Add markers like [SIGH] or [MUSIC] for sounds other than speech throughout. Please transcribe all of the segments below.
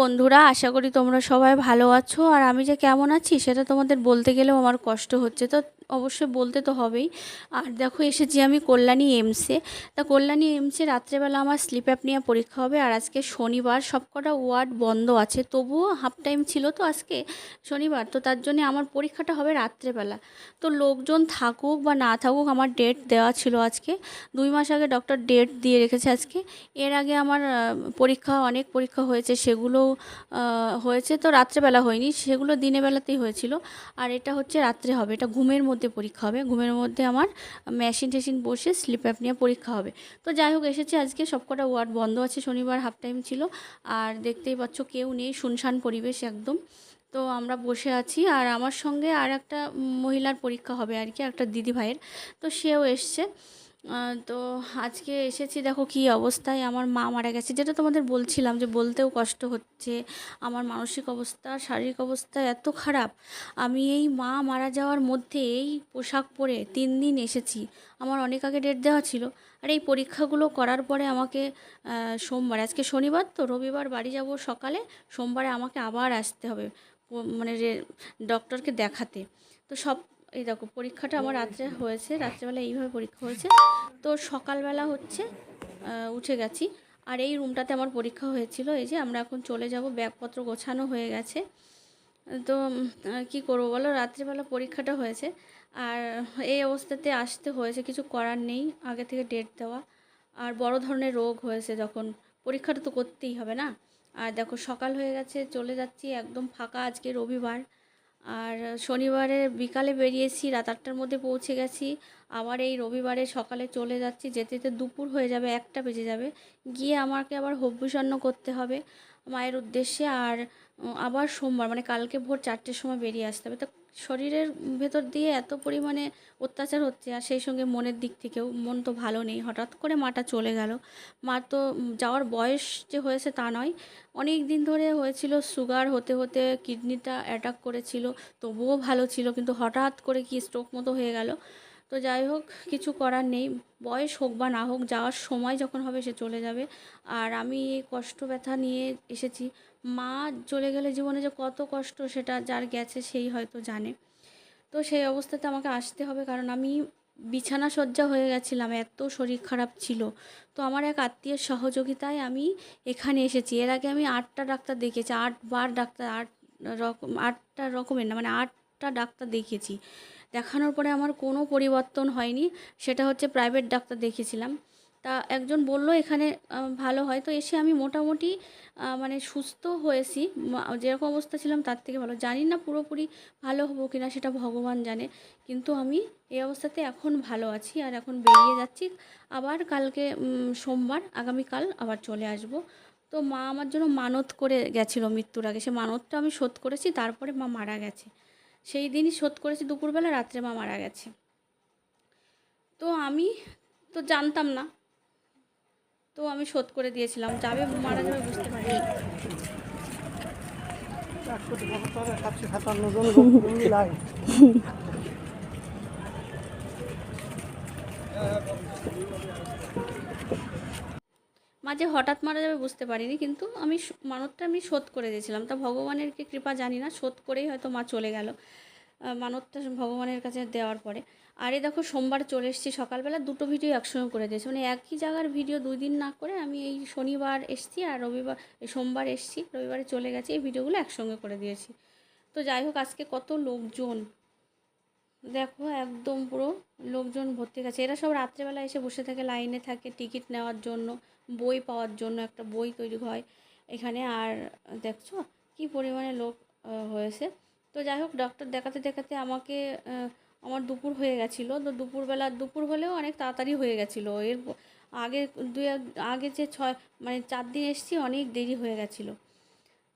বন্ধুরা, আশা করি তোমরা সবাই ভালো আছো। আর আমি যে কেমন আছি, সেটা তোমাদের বলতে গেলেও আমার কষ্ট হচ্ছে। তো অবশ্যই বলতে তো হবেই। আর দেখো, এসেছি আমি কল্যাণী এমসে তা কল্যাণী এমসে রাত্রেবেলা আমার স্লিপ অ্যাপনিয়া পরীক্ষা হবে আর আজকে শনিবার সবকটা ওয়ার্ড বন্ধ আছে। তবুও হাফ টাইম ছিল তো আজকে শনিবার, তো তার জন্য আমার পরীক্ষাটা হবে রাত্রেবেলা। তো লোকজন থাকুক বা না থাকুক, আমার ডেট দেওয়া ছিল আজকে। দুই মাস আগে ডক্টর ডেট দিয়ে রেখেছে আজকে। এর আগে আমার পরীক্ষা, অনেক পরীক্ষা হয়েছে, সেগুলো হয়েছে তো রাত্রেবেলা হয়নি, সেগুলো দিনের বেলাতেই হয়েছিল। আর এটা হচ্ছে রাত্রে হবে, এটা ঘুমের মধ্যে পরীক্ষা হবে, ঘুমের মধ্যে আমার মেশিন টেশিন বসে স্লিপ অ্যাপ নিয়ে পরীক্ষা হবে। তো যাই হোক, এসেছে আজকে, সবকটা ওয়ার্ড বন্ধ আছে, শনিবার হাফ টাইম ছিল। আর দেখতেই পাচ্ছ কেউ নেই, শুনশান পরিবেশ একদম। তো আমরা বসে আছি, আর আমার সঙ্গে আর একটা মহিলার পরীক্ষা হবে আর কি একটা দিদি ভাইয়ের তো সেও এসছে। তো আজকে এসেছি, দেখো কি অবস্থায়। আমার মা মারা গেছে। যেটা তোমাদের বলছিলাম যে বলতেও কষ্ট হচ্ছে। আমার মানসিক অবস্থা, শারীরিক অবস্থা এত খারাপ। আমি এই মা মারা যাওয়ার মধ্যে এই পোশাক পরে তিন দিন এসেছি। আমার অনেক আগে ডেট দেওয়া ছিল। আর এই পরীক্ষাগুলো করার পরে আমাকে সোমবার, আজকে শনিবার তো, রবিবার বাড়ি যাব সকালে, সোমবারে আমাকে আবার আসতে হবে মানে ডক্টরকে দেখাতে। তো সব এই দেখো, পরীক্ষাটা আমার রাত্রে হয়েছে, রাত্রেবেলা এইভাবে পরীক্ষা হয়েছে। তো সকালবেলা হচ্ছে উঠে গেছি। আর এই রুমটাতে আমার পরীক্ষা হয়েছিল, এই যে আমরা এখন চলে যাব, ব্যাগপত্র গোছানো হয়ে গেছে। তো কী করব বলো? রাত্রিবেলা পরীক্ষাটা হয়েছে। আর এই অবস্থাতে আসতে হয়েছে, কিছু করার নেই, আগে থেকে ডেট দেওয়া। আর বড় ধরনের রোগ হয়েছে যখন, পরীক্ষাটা তো করতেই হবে না। আর দেখো, সকাল হয়ে গেছে, চলে যাচ্ছি, একদম ফাঁকা আজকে রবিবার। আর শনিবারে বিকালে বেরিয়েছি, রাত আটটার মধ্যে পৌঁছে গেছি। আবার এই রবিবারে সকালে চলে যাচ্ছি, যেতে যেতে দুপুর হয়ে যাবে, একটা বেজে যাবে। গিয়ে আমাকে আবার হব্যসন্ন করতে হবে মায়ের উদ্দেশ্যে। আর আবার সোমবার মানে কালকে ভোর চারটের সময় বেরিয়ে আসতে হবে। তো শরীরের ভেতর দিয়ে এত পরিমাণে অত্যাচার হচ্ছে আর সেই সঙ্গে মনের দিক থেকেও মন তো ভালো নেই। হঠাৎ করে মাটা চলে গেল। মা তো যাওয়ার বয়স যে হয়েছে তা নয়। অনেক দিন ধরে হয়েছিল সুগার, হতে হতে কিডনিটা অ্যাটাক করেছিল, তবুও ভালো ছিল, কিন্তু হঠাৎ করে কি স্ট্রোক মতো হয়ে গেল। তো যাই হোক, কিছু করার নেই। বয়স হোক বা না হোক, যাওয়ার সময় যখন হবে সে চলে যাবে। আর আমি এই কষ্ট ব্যথা নিয়ে এসেছি। মা চলে গেলে জীবনে যে কত কষ্ট সেটা যার গেছে সেই হয়তো জানে। তো সেই অবস্থাতে আমাকে আসতে হবে, কারণ আমি বিছানা সজ্জা হয়ে গেছিলাম, এত শরীর খারাপ ছিল। তো আমার এক আত্মীয়ের সহযোগিতায় আমি এখানে এসেছি। এর আগে আমি আটটা ডাক্তার দেখিয়েছি, আটবার ডাক্তার, আট রকম, আটটা রকমের না মানে আটটা ডাক্তার দেখিয়েছি। দেখানোর পরে আমার কোনো পরিবর্তন হয়নি। সেটা হচ্ছে প্রাইভেট ডাক্তার দেখিয়েছিলাম। তা একজন বলল, এখানে ভালো হয়। তো এসে আমি মোটামুটি মানে সুস্থ হয়েছি। যেরকম অবস্থা ছিলাম তার থেকে ভালো। জানি না পুরোপুরি ভালো হব কি না সেটা ভগবান জানে। কিন্তু আমি এই অবস্থাতে এখন ভালো আছি আর এখন বেরিয়ে যাচ্ছি। আবার কালকে সোমবার, আগামীকাল আবার চলে আসব। তো মা আমার জন্য মানত করে গেছিল মৃত্যুর আগে। সে মানতটা আমি শোধ করেছি, তারপরে মা মারা গেছে। সেই দিনই শোধ করেছি, দুপুরবেলা রাত্রে মা মারা গেছে। তো আমি তো জানতাম না। তো আমি শোধ করে দিয়েছিলাম, যাবে মারা যাবে বুঝতে এক [LAUGHS] মাঝে হঠাৎ মারা যাবে বুঝতে পারিনি, কিন্তু আমি মানতটা আমি শোধ করে দিয়েছিলাম। তা ভগবানের কি কৃপা জানি না, শোধ করেই হয়তো মা চলে গেল। মানতটা ভগবানের কাছে দেওয়ার পরে। আর দেখো, সোমবার চলে এসেছি সকালবেলা, দুটো ভিডিও একসঙ্গে করে দিয়েছি। মানে একই জায়গার ভিডিও দুই দিন না করে আমি এই শনিবার এসেছি আর রবিবার সোমবার এসেছি, রবিবারে চলে গেছি, এই ভিডিওগুলো একসঙ্গে করে দিয়েছি। তো যাই হোক, আজকে কত লোকজন। দেখো একদম পুরো লোকজন ভর্তি গেছে। এরা সব রাত্রেবেলা এসে বসে থাকে, লাইনে থাকে টিকিট নেওয়ার জন্য। বই পাওয়ার জন্য একটা বই তৈরি হয় এখানে। আর দেখছ কি পরিমাণে লোক হয়েছে। তো যাই হোক ডক্টর দেখাতে দেখাতে আমাকে আমার দুপুর হয়ে গেছিল। তো দুপুরবেলা, দুপুর হলেও অনেক তাড়াতাড়ি হয়ে গেছিল। এর আগে দুই আগে যে ছয় মানে চার দিন এসেছি, অনেক দেরি হয়ে গেছিল।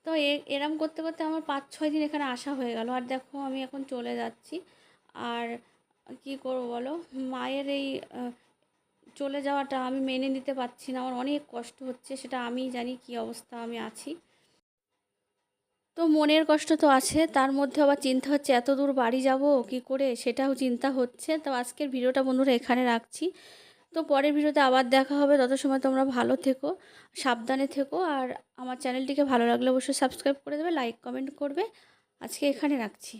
তো এরম করতে করতে আমার পাঁচ, ছয় দিন এখানে আসা হয়ে গেল। আর দেখো আমি এখন চলে যাচ্ছি। আর কি করব বলো? মায়ের এই চলে যাওয়াটা আমি মেনে নিতে পারছি না, আমার অনেক কষ্ট হচ্ছে, সেটা আমি জানি কি অবস্থা আমি আছি। তো মনের কষ্ট তো আছে, তার মধ্যে আবার চিন্তা হচ্ছে, এত দূর বাড়ি যাব, কি করে? সেটাও চিন্তা হচ্ছে। তো আজকের ভিডিওটা বন্ধুরা এখানে রাখছি। তো পরের ভিডিওতে আবার দেখা হবে, তত সময় তোমরা ভালো থেকো, সাবধানে থেকো, আর আমার চ্যানেলটিকে ভালো লাগলে অবশ্যই সাবস্ক্রাইব করে দেবে, লাইক, কমেন্ট করবে। আজকে এখানে রাখছি।